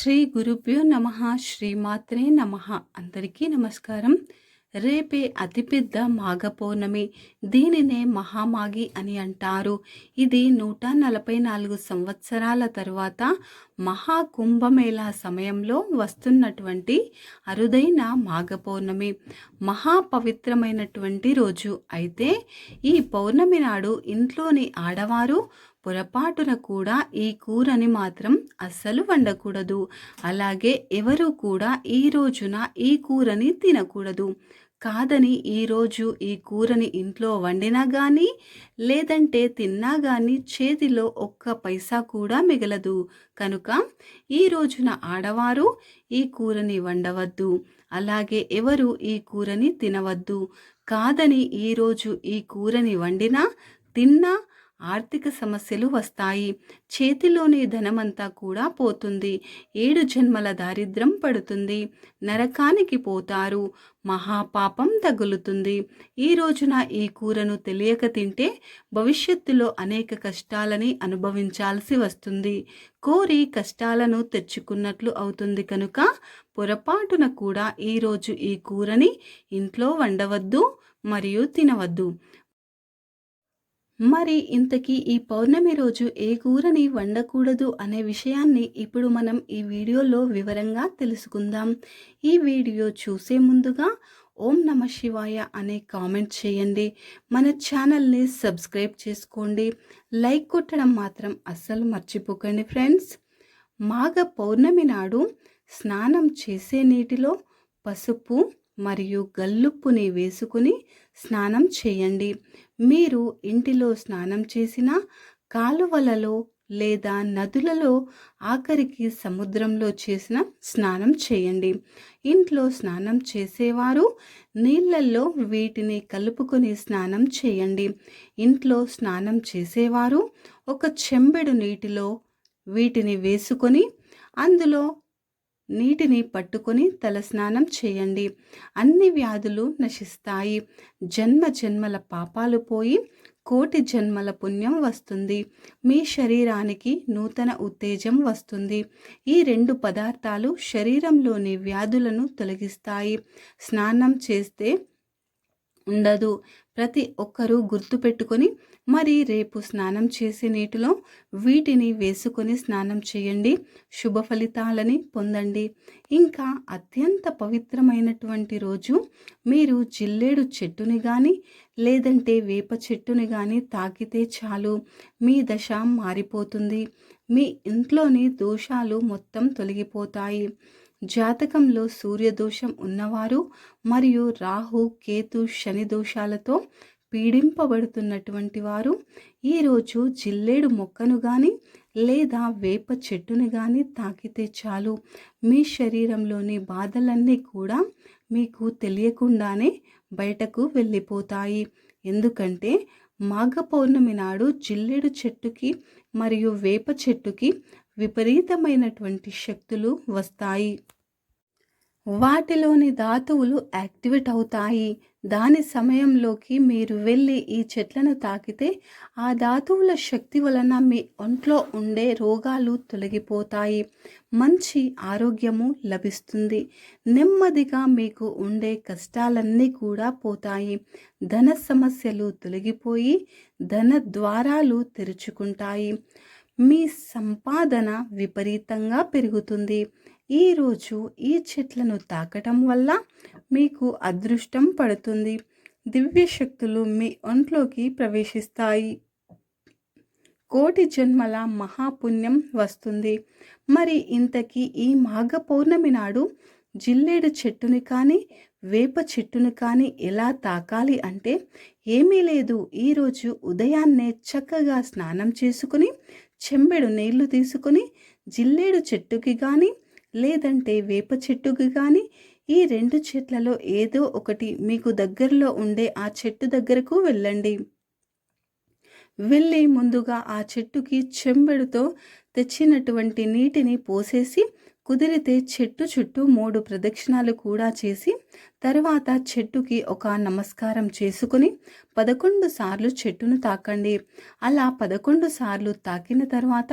శ్రీ గురుభ్యో నమ శ్రీమాత్రే నమ. అందరికీ నమస్కారం. రేపే అతిపెద్ద మాఘ పౌర్ణమి దీనినే మహామాగి అని అంటారు. ఇది నూట నలభై నాలుగు సంవత్సరాల తర్వాత మహాకుంభమేళా సమయంలో వస్తున్నటువంటి అరుదైన మాఘ పౌర్ణమి మహా పవిత్రమైనటువంటి రోజు. అయితే ఈ పౌర్ణమి నాడు ఇంట్లోని ఆడవారు పొరపాటున కూడా ఈ కూరని మాత్రం అస్సలు వండకూడదు. అలాగే ఎవరు కూడా ఈ రోజున ఈ కూరని తినకూడదు. కాదని ఈరోజు ఈ కూరని ఇంట్లో వండినా కానీ లేదంటే తిన్నా కానీ చేతిలో ఒక్క పైసా కూడా మిగలదు. కనుక ఈ రోజున ఆడవారు ఈ కూరని వండవద్దు. అలాగే ఎవరు ఈ కూరని తినవద్దు. కాదని ఈరోజు ఈ కూరని వండినా తిన్నా ఆర్థిక సమస్యలు వస్తాయి. చేతిలోని ధనమంతా కూడా పోతుంది. ఏడు జన్మల దారిద్రం పడుతుంది. నరకానికి పోతారు. మహాపాపం తగులుతుంది. ఈ రోజున ఈ కూరను తెలియక తింటే భవిష్యత్తులో అనేక కష్టాలని అనుభవించాల్సి వస్తుంది. కోరి కష్టాలను తెచ్చుకున్నట్లు అవుతుంది కనుక పొరపాటున కూడా ఈరోజు ఈ కూరని ఇంట్లో వండవద్దు మరియు తినవద్దు. మరి ఇంతకీ ఈ పౌర్ణమి రోజు ఏ కూరని వండకూడదు అనే విషయాన్ని ఇప్పుడు మనం ఈ వీడియోలో వివరంగా తెలుసుకుందాం. ఈ వీడియో చూసే ముందుగా ఓం నమ శివాయ అనే కామెంట్ చేయండి. మన ఛానల్ని సబ్స్క్రైబ్ చేసుకోండి. లైక్ కొట్టడం మాత్రం అస్సలు మర్చిపోకండి ఫ్రెండ్స్. మాఘ పౌర్ణమి నాడు స్నానం చేసే నీటిలో పసుపు మరియు గల్లుప్పుని వేసుకుని స్నానం చేయండి. మీరు ఇంటిలో స్నానం చేసిన కాలువలలో లేదా నదులలో ఆఖరికి సముద్రంలో చేసిన స్నానం చేయండి. ఇంట్లో స్నానం చేసేవారు నీళ్ళల్లో వీటిని కలుపుకొని స్నానం చేయండి. ఇంట్లో స్నానం చేసేవారు ఒక చెంబెడు నీటిలో వీటిని వేసుకొని అందులో నీటిని పట్టుకొని తలస్నానం చేయండి. అన్ని వ్యాధులు నశిస్తాయి. జన్మ జన్మల పాపాలు పోయి కోటి జన్మల పుణ్యం వస్తుంది. మీ శరీరానికి నూతన ఉత్తేజం వస్తుంది. ఈ రెండు పదార్థాలు శరీరంలోని వ్యాధులను తొలగిస్తాయి. స్నానం చేస్తే ఉండదు. ప్రతి ఒక్కరూ గుర్తుపెట్టుకొని మరి రేపు స్నానం చేసే నీటిలో వీటిని వేసుకొని స్నానం చేయండి. శుభ ఫలితాలని పొందండి. ఇంకా అత్యంత పవిత్రమైనటువంటి రోజు మీరు జిల్లేడు చెట్టుని కానీ లేదంటే వేప చెట్టుని కానీ తాకితే చాలు. మీ దశ మారిపోతుంది. మీ ఇంట్లోని దోషాలు మొత్తం తొలగిపోతాయి. జాతకంలో సూర్యదోషం ఉన్నవారు మరియు రాహు కేతు శని దోషాలతో పీడింపబడుతున్నటువంటి వారు ఈరోజు జిల్లేడు మొక్కను కానీ లేదా వేప చెట్టుని కానీ తాకితే చాలు. మీ శరీరంలోని బాధలన్నీ కూడా మీకు తెలియకుండానే బయటకు వెళ్ళిపోతాయి. ఎందుకంటే మాఘ పౌర్ణమి నాడు జిల్లేడు చెట్టుకి మరియు వేప చెట్టుకి విపరీతమైనటువంటి శక్తులు వస్తాయి. వాటిలోని ధాతువులు యాక్టివేట్ అవుతాయి. దాని సమయంలోకి మీరు వెళ్ళి ఈ చెట్లను తాకితే ఆ ధాతువుల శక్తి వలన మీ ఒంట్లో ఉండే రోగాలు తొలగిపోతాయి. మంచి ఆరోగ్యము లభిస్తుంది. నెమ్మదిగా మీకు ఉండే కష్టాలన్నీ కూడా పోతాయి. ధన సమస్యలు తొలగిపోయి ధన ద్వారాలు తెరుచుకుంటాయి. మీ సంపాదన విపరీతంగా పెరుగుతుంది. ఈరోజు ఈ చెట్లను తాకటం వల్ల మీకు అదృష్టం పడుతుంది. దివ్య శక్తులు మీ ఒంట్లోకి ప్రవేశిస్తాయి. కోటి జన్మల మహాపుణ్యం వస్తుంది. మరి ఇంతకీ ఈ మాఘ పౌర్ణమి నాడు జిల్లేడు చెట్టుని కానీ వేప చెట్టును కానీ ఎలా తాకాలి అంటే ఏమీ లేదు. ఈరోజు ఉదయాన్నే చక్కగా స్నానం చేసుకుని చెంబెడు నీళ్ళు తీసుకుని జిల్లేడు చెట్టుకి కానీ లేదంటే వేప చెట్టుకి కానీ ఈ రెండు చెట్లలో ఏదో ఒకటి మీకు దగ్గరలో ఉండే ఆ చెట్టు దగ్గరకు వెళ్ళండి. వెళ్ళి ముందుగా ఆ చెట్టుకి చెంబెడుతో తెచ్చినటువంటి నీటిని పోసేసి కుదిరితే చెట్టు చుట్టూ మూడు ప్రదక్షిణాలు కూడా చేసి తర్వాత చెట్టుకి ఒక నమస్కారం చేసుకుని పదకొండు సార్లు చెట్టును తాకండి. అలా పదకొండు సార్లు తాకిన తర్వాత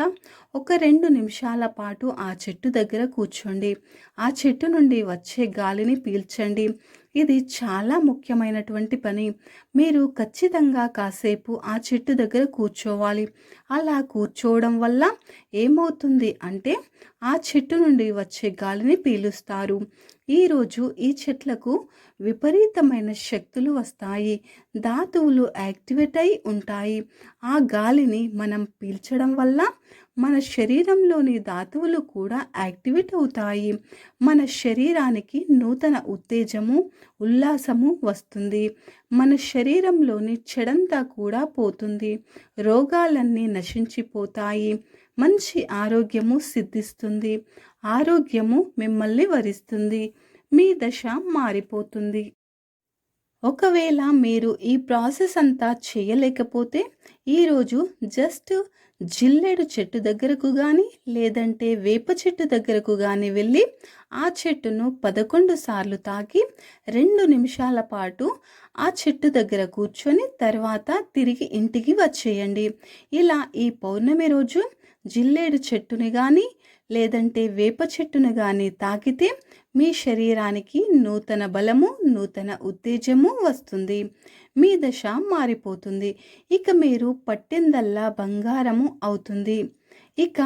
ఒక రెండు నిమిషాల పాటు ఆ చెట్టు దగ్గర కూర్చోండి. ఆ చెట్టు నుండి వచ్చే గాలిని పీల్చండి. ఇది చాలా ముఖ్యమైనటువంటి పని. మీరు ఖచ్చితంగా కాసేపు ఆ చెట్టు దగ్గర కూర్చోవాలి. అలా కూర్చోవడం వల్ల ఏమవుతుంది అంటే ఆ చెట్టు నుండి వచ్చే గాలిని పీలుస్తారు. ఈరోజు ఈ చెట్లకు విపరీతమైన శక్తులు వస్తాయి. ధాతువులు యాక్టివేట్ అయి ఉంటాయి. ఆ గాలిని మనం పీల్చడం వల్ల మన శరీరంలోని ధాతువులు కూడా యాక్టివేట్ అవుతాయి. మన శరీరానికి నూతన ఉత్తేజము ఉల్లాసము వస్తుంది. మన శరీరంలోని చెడంతా కూడా పోతుంది. రోగాలన్నీ నశించిపోతాయి. మంచి ఆరోగ్యము సిద్ధిస్తుంది. ఆరోగ్యము మిమ్మల్ని వరిస్తుంది. మీ దశ మారిపోతుంది. ఒకవేళ మీరు ఈ ప్రాసెస్ అంతా చేయలేకపోతే ఈరోజు జస్ట్ జిల్లేడు చెట్టు దగ్గరకు కానీ లేదంటే వేప చెట్టు దగ్గరకు కానీ వెళ్ళి ఆ చెట్టును పదకొండు సార్లు తాకి రెండు నిమిషాల పాటు ఆ చెట్టు దగ్గర కూర్చొని తర్వాత తిరిగి ఇంటికి వచ్చేయండి. ఇలా ఈ పౌర్ణమి రోజు జిల్లేడు చెట్టుని కానీ లేదంటే వేప చెట్టును కానీ తాకితే మీ శరీరానికి నూతన బలము నూతన ఉత్తేజము వస్తుంది. మీ దశ మారిపోతుంది. ఇక మీరు పట్టిందల్లా బంగారము అవుతుంది. ఇక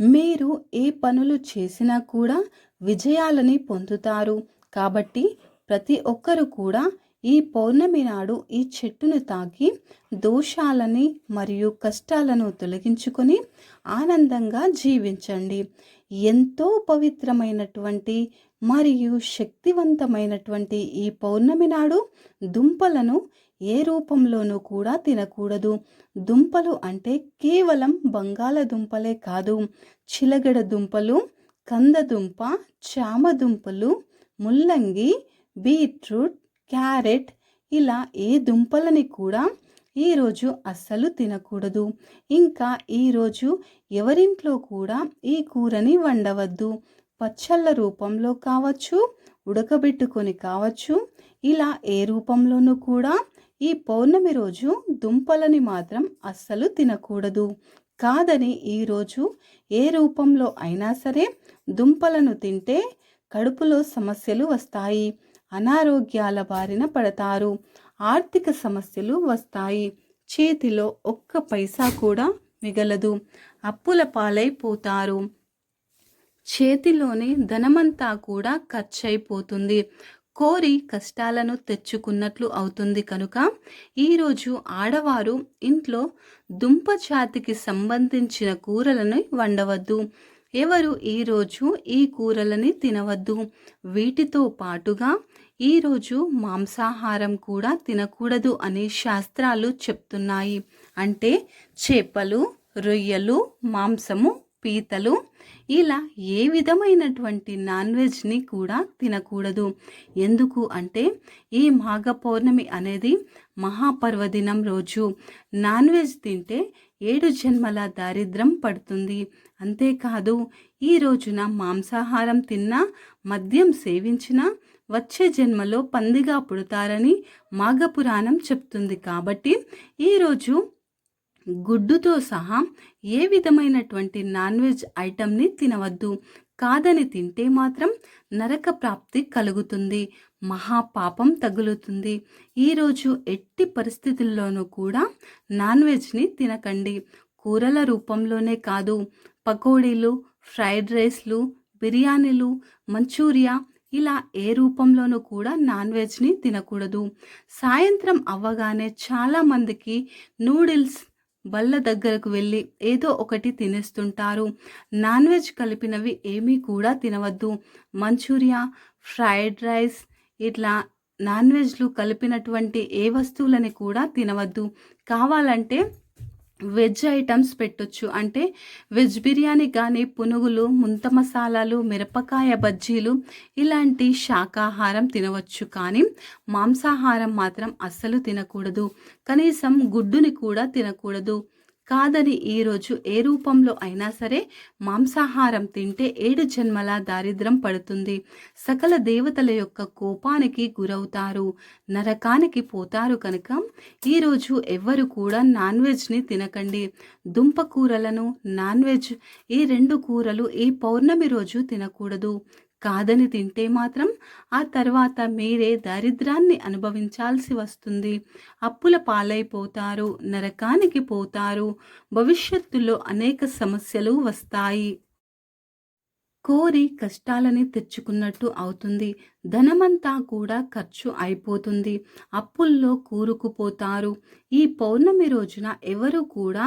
మీరు ఏ పనులు చేసినా కూడా విజయాలని పొందుతారు. కాబట్టి ప్రతి ఒక్కరు కూడా ఈ పౌర్ణమి నాడు ఈ చెట్టును తాకి దోషాలని మరియు కష్టాలను తొలగించుకొని ఆనందంగా జీవించండి. ఎంతో పవిత్రమైనటువంటి మరియు శక్తివంతమైనటువంటి ఈ పౌర్ణమి నాడు దుంపలను ఏ రూపంలోనూ కూడా తినకూడదు. దుంపలు అంటే కేవలం బంగాళదుంపలే కాదు. చిలగడ దుంపలు కందదుంప చామదుంపలు ముల్లంగి బీట్రూట్ క్యారెట్ ఇలా ఏ దుంపలని కూడా ఈరోజు అస్సలు తినకూడదు. ఇంకా ఈరోజు ఎవరింట్లో కూడా ఈ కూరని వండవద్దు. పచ్చళ్ళ రూపంలో కావచ్చు ఉడకబెట్టుకొని కావచ్చు ఇలా ఏ రూపంలోనూ కూడా ఈ పౌర్ణమి రోజు దుంపలని మాత్రం అస్సలు తినకూడదు. కాదని ఈరోజు ఏ రూపంలో అయినా సరే దుంపలను తింటే కడుపులో సమస్యలు వస్తాయి. అనారోగ్యాల బారిన పడతారు. ఆర్థిక సమస్యలు వస్తాయి. చేతిలో ఒక్క పైసా కూడా మిగలదు. అప్పుల పాలైపోతారు. చేతిలోని ధనమంతా కూడా ఖర్చయిపోతుంది కోరి కష్టాలను తెచ్చుకున్నట్లు అవుతుంది కనుక ఈరోజు ఆడవారు ఇంట్లో దుంప జాతికి సంబంధించిన కూరలను వండవద్దు. ఎవరు ఈరోజు ఈ కూరలని తినవద్దు. వీటితో పాటుగా ఈరోజు మాంసాహారం కూడా తినకూడదు అనే శాస్త్రాలు చెప్తున్నాయి. అంటే చేపలు రొయ్యలు మాంసము పీతలు ఇలా ఏ విధమైనటువంటి నాన్ వెజ్ని కూడా తినకూడదు. ఎందుకు అంటే ఈ మాఘ పౌర్ణమి అనేది మహాపర్వదినం రోజు. నాన్ వెజ్ తింటే ఏడు జన్మల దారిద్రం పడుతుంది. అంతేకాదు ఈ రోజున మాంసాహారం తిన్నా మద్యం సేవించినా వచ్చే జన్మలో పందిగా పుడతారని మాఘపురాణం చెప్తుంది. కాబట్టి ఈరోజు గుడ్డుతో సహా ఏ విధమైనటువంటి నాన్ వెజ్ ఐటమ్ని తినవద్దు. కాదని తింటే మాత్రం నరక ప్రాప్తి కలుగుతుంది. మహాపాపం తగులుతుంది. ఈరోజు ఎట్టి పరిస్థితుల్లోనూ కూడా నాన్ వెజ్ని తినకండి. కూరల రూపంలోనే కాదు. పకోడీలు ఫ్రైడ్ రైస్లు బిర్యానీలు మంచూరియా ఇలా ఏ రూపంలోనూ కూడా నాన్ వెజ్ని తినకూడదు. సాయంత్రం అవ్వగానే చాలామందికి నూడిల్స్ బల్ల దగ్గరకు వెళ్ళి ఏదో ఒకటి తినేస్తుంటారు. నాన్ వెజ్ కలిపినవి ఏమీ కూడా తినవద్దు. మంచూరియా ఫ్రైడ్ రైస్ ఇట్లా నాన్ వెజ్లు కలిపినటువంటి ఏ వస్తువులని కూడా తినవద్దు. కావాలంటే వెజ్ ఐటమ్స్ పెట్టొచ్చు. అంటే వెజ్ బిర్యానీ కానీ పునుగులు ముంత మసాలాలు మిరపకాయ బజ్జీలు ఇలాంటి శాకాహారం తినవచ్చు. కానీ మాంసాహారం మాత్రం అస్సలు తినకూడదు. కనీసం గుడ్డుని కూడా తినకూడదు. కాదని ఈరోజు ఏ రూపంలో అయినా సరే మాంసాహారం తింటే ఏడు జన్మల దారిద్రం పడుతుంది. సకల దేవతల యొక్క కోపానికి గురవుతారు నరకానికి పోతారు కనుక ఈరోజు ఎవ్వరు కూడా నాన్ వెజ్ని తినకండి. దుంప కూరలను నాన్ వెజ్ ఈ రెండు కూరలు ఈ పౌర్ణమి రోజు తినకూడదు. కాదని తింటే మాత్రం ఆ తర్వాత మీరే దారిద్రాన్ని అనుభవించాల్సి వస్తుంది. అప్పుల పాలైపోతారు నరకానికి పోతారు భవిష్యత్తులో అనేక సమస్యలు వస్తాయి. కోరి కష్టాలని తెచ్చుకున్నట్టు అవుతుంది. ధనమంతా కూడా ఖర్చు అయిపోతుంది. అప్పుల్లో కూరుకుపోతారు. ఈ పౌర్ణమి రోజున ఎవరు కూడా